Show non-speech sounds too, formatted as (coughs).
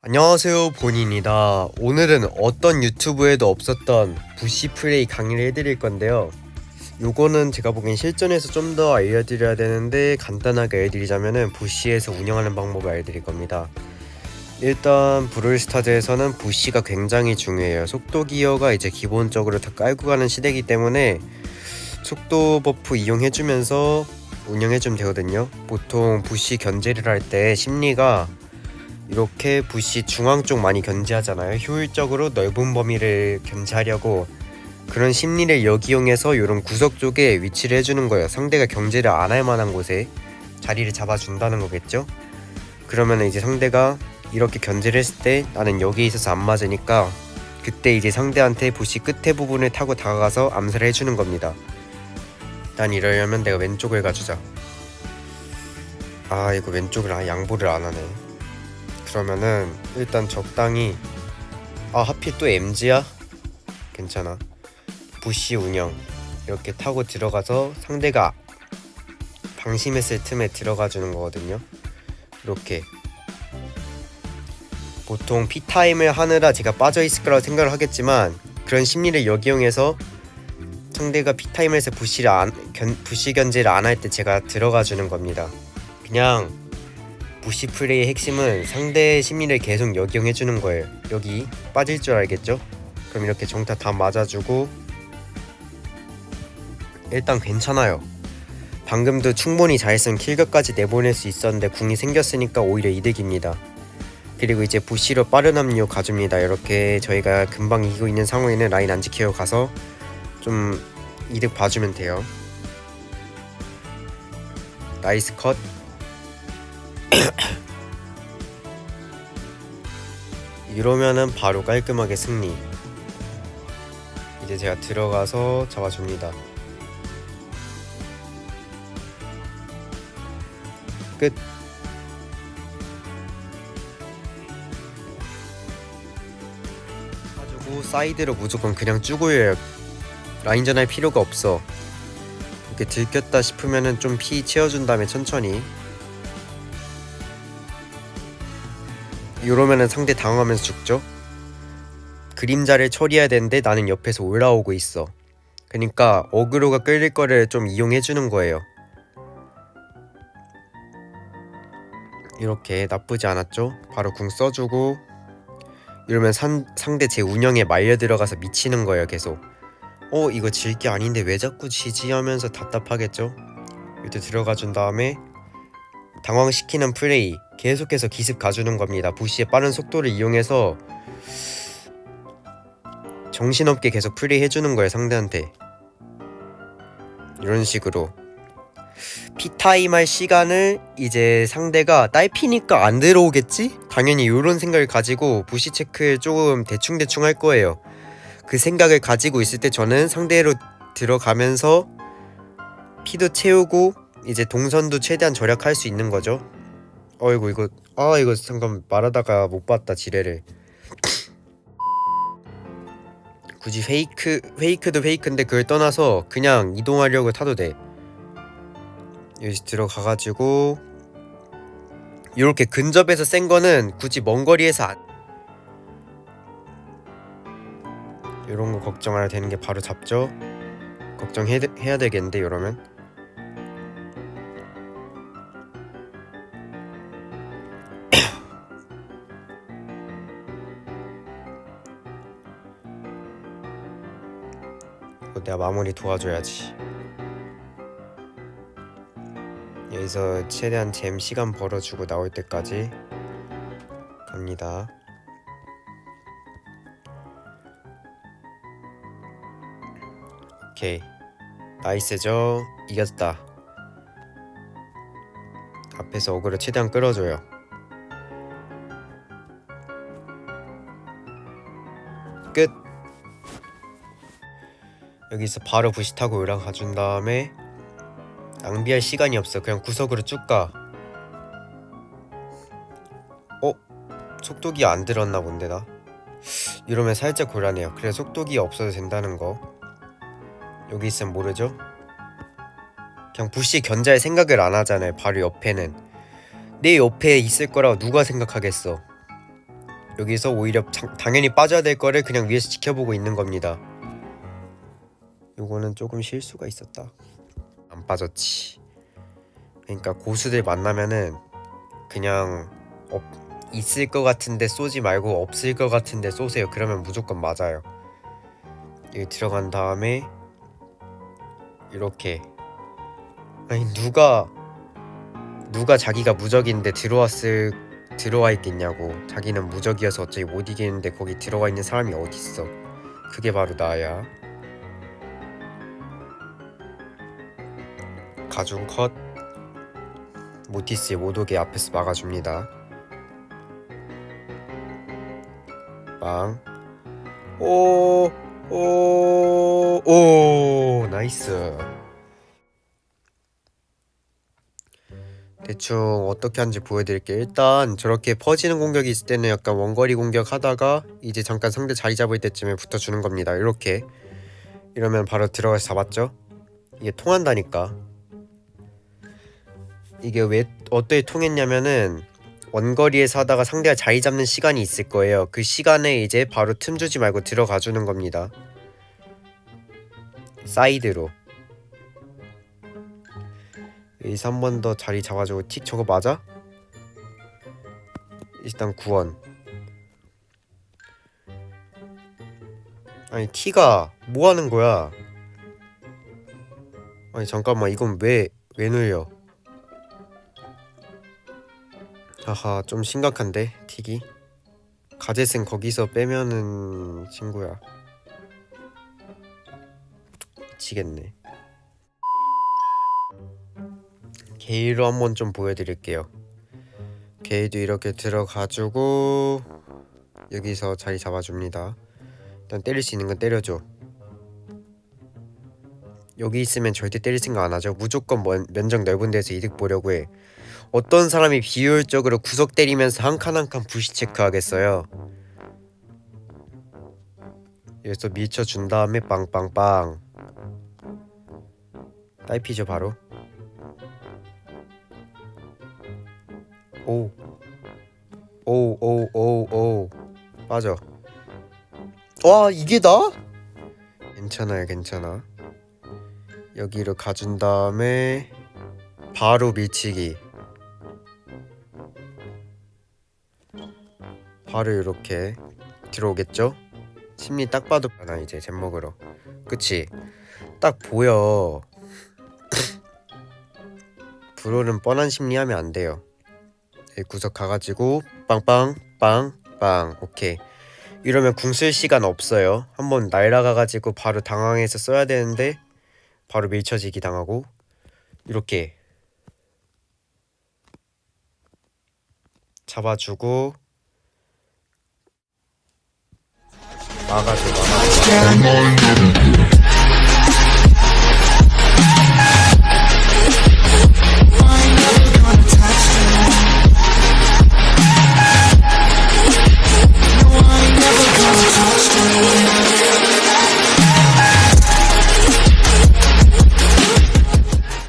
안녕하세요 본인이다. 오늘은 어떤 유튜브에도 없었던 부시 플레이 강의를 해드릴 건데요. 요거는 제가 보기엔 실전에서 좀 더 알려드려야 되는데 간단하게 알려드리자면은 부시에서 운영하는 방법을 알려드릴 겁니다. 일단 브롤스타즈에서는 부시가 굉장히 중요해요. 속도 기어가 이제 기본적으로 다 깔고 가는 시대이기 때문에 속도 버프 이용해주면서 운영해주면 되거든요. 보통 부시 견제를 할 때 심리가 이렇게 부시 중앙 쪽 많이 견제하잖아요. 효율적으로 넓은 범위를 견제하려고 그런 심리를 역이용해서 이런 구석 쪽에 위치를 해주는 거예요. 상대가 경제를 안 할 만한 곳에 자리를 잡아준다는 거겠죠. 그러면 이제 상대가 이렇게 견제를 했을 때 나는 여기에 있어서 안 맞으니까 그때 이제 상대한테 부시 끝에 부분을 타고 다가가서 암살을 해주는 겁니다. 난 이러려면 내가 왼쪽을 가주자. 아 이거 왼쪽을 아 양보를 안 하네. 그러면은 일단 적당히 아 하필 또 MG야? 괜찮아. 부시 운영. 이렇게 타고 들어가서 상대가 방심했을 틈에 들어가 주는 거거든요. 이렇게. 보통 피타임을 하느라 제가 빠져 있을 거라고 생각을 하겠지만 그런 심리를 역이용해서 상대가 피타임에서 부시를 안, 견, 부시 견제를 안 할 때 제가 들어가 주는 겁니다. 그냥 부시 플레이의 핵심은 상대의 심리를 계속 역이용해 주는 거예요. 여기 빠질 줄 알겠죠? 그럼 이렇게 정타 다 맞아주고 일단 괜찮아요. 방금도 충분히 잘쓴 킬각까지 내보낼 수 있었는데 궁이 생겼으니까 오히려 이득입니다. 그리고 이제 부시로 빠른 합류 가줍니다. 이렇게 저희가 금방 이기고 있는 상황에는 라인 안 지키고 가서 좀 이득 봐주면 돼요. 나이스 컷. (coughs) 이러면은 바로 깔끔하게 승리. 이제 제가 들어가서 잡아줍니다. 끝. 가지고 사이드로 무조건 그냥 쭈고요. 라인 전 할 필요가 없어. 이렇게 들켰다 싶으면은 좀 피 채워준 다음에 천천히 이러면은 상대 당황하면서 죽죠. 그림자를 처리해야 되는데 나는 옆에서 올라오고 있어. 그러니까 어그로가 끌릴 거를 좀 이용해 주는 거예요. 이렇게 나쁘지 않았죠? 바로 궁 써주고 이러면 산, 상대 제 운영에 말려 들어가서 미치는 거예요 계속 어 이거 질 게 아닌데 왜 자꾸 지지 하면서 답답하겠죠? 이때 들어가 준 다음에 당황시키는 플레이 계속해서 기습 가주는 겁니다. 부시의 빠른 속도를 이용해서 정신없게 계속 플레이 해주는 거예요 상대한테 이런 식으로 피타임 할 시간을 이제 상대가 딸피니까 안 들어오겠지? 당연히 이런 생각을 가지고 부시 체크를 조금 대충대충 할 거예요 그 생각을 가지고 있을 때 저는 상대로 들어가면서 피도 채우고 이제 동선도 최대한 절약할 수 있는 거죠. 어이구 이거 아 이거 잠깐 말하다가 못 봤다 지뢰를. 굳이 페이크 페이크도 페이크인데 그걸 떠나서 그냥 이동하려고 타도 돼. 여기 들어가가지고 이렇게 근접해서 센 거는 굳이 먼 거리에서 안. 이런 거 걱정 안 해도 되는 게 바로 잡죠. 걱정해야 해야 되겠는데 이러면. 내가 마무리 도와줘야지. 여기서 최대한 잼 시간 벌어주고 나올 때까지 갑니다. 오케이. 나이스죠? 이겼다. 앞에서 어그로 최대한 끌어줘요. 끝 여기서 바로 부시 타고 올라가 준 다음에 낭비할 시간이 없어. 그냥 구석으로 쭉가. 어? 속도기 안 들었나 본데 나? 이러면 살짝 곤란해요. 그래 속도기 없어도 된다는 거. 여기 있으면 모르죠? 그냥 부시 견제할 생각을 안 하잖아요 바로 옆에는. 내 옆에 있을 거라고 누가 생각하겠어? 여기서 오히려 장- 당연히 빠져야 될 거를 그냥 위에서 지켜보고 있는 겁니다. 요거는 조금 실수가 있었다. 안 빠졌지. 그러니까 고수들 만나면은 그냥 없, 있을 것 같은데 쏘지 말고 없을 것 같은데 쏘세요. 그러면 무조건 맞아요. 여기 들어간 다음에 이렇게 아니 누가 누가 자기가 무적인데 들어왔을 들어와 있겠냐고 자기는 무적이어서 어차피 못 이기는데 거기 들어가 있는 사람이 어딨어 그게 바로 나야 가죽 컷 모티스의 모독의 앞에서 막아줍니다 빵 오, 오, 오, 나이스. 대충 어떻게 하는지 보여드릴게요. 일단 저렇게 퍼지는 공격이 있을 때는 약간 원거리 공격 하다가 이제 잠깐 상대 자리 잡을 때쯤에 붙어주는 겁니다. 이렇게 이러면 바로 들어가서 잡았죠? 이게 통한다니까. 이게 왜 어떻게 통했냐면은 원거리에서 하다가 상대가 자리 잡는 시간이 있을 거예요. 그 시간에 이제 바로 틈 주지 말고 들어가 주는 겁니다. 사이드로. 여기서 한 번 더 자리 잡아주고 틱 저거 맞아? 일단 구원. 아니 티가 뭐 하는 거야? 아니 잠깐만 이건 왜왜 눌려? 하하 좀 심각한데 틱이? 가젯은 거기서 빼면은 친구야. 미치겠네. 게이로 한번 좀 보여드릴게요. 게이도 이렇게 들어가지고 여기서 자리 잡아줍니다. 일단 때릴 수 있는 건 때려줘. 여기 있으면 절대 때릴 생각 안 하죠. 무조건 먼, 면적 넓은 데서 이득 보려고 해 어떤 사람이 비효율적으로 구석 때리면서 한 칸 한 칸 부시 체크하겠어요. 여기서 밀쳐 준 다음에 빵빵빵. 딸피죠 바로. 오. 오 오 오 오. 빠져. 와 이게 나? 괜찮아요 괜찮아. 여기로 가준 다음에 바로 밀치기 바로 이렇게 들어오겠죠? 심리 딱 봐도 나 이제 잼 먹으러. 그치? 딱 보여. (laughs) 불호는 뻔한 심리하면 안 돼요. 여기 구석 가가지고 빵빵 빵빵. 오케이. 이러면 궁 쓸 시간 없어요. 한번 날아가가지고 바로 당황해서 써야 되는데 바로 밀쳐지기 당하고 이렇게 잡아주고 막아줘 막아줘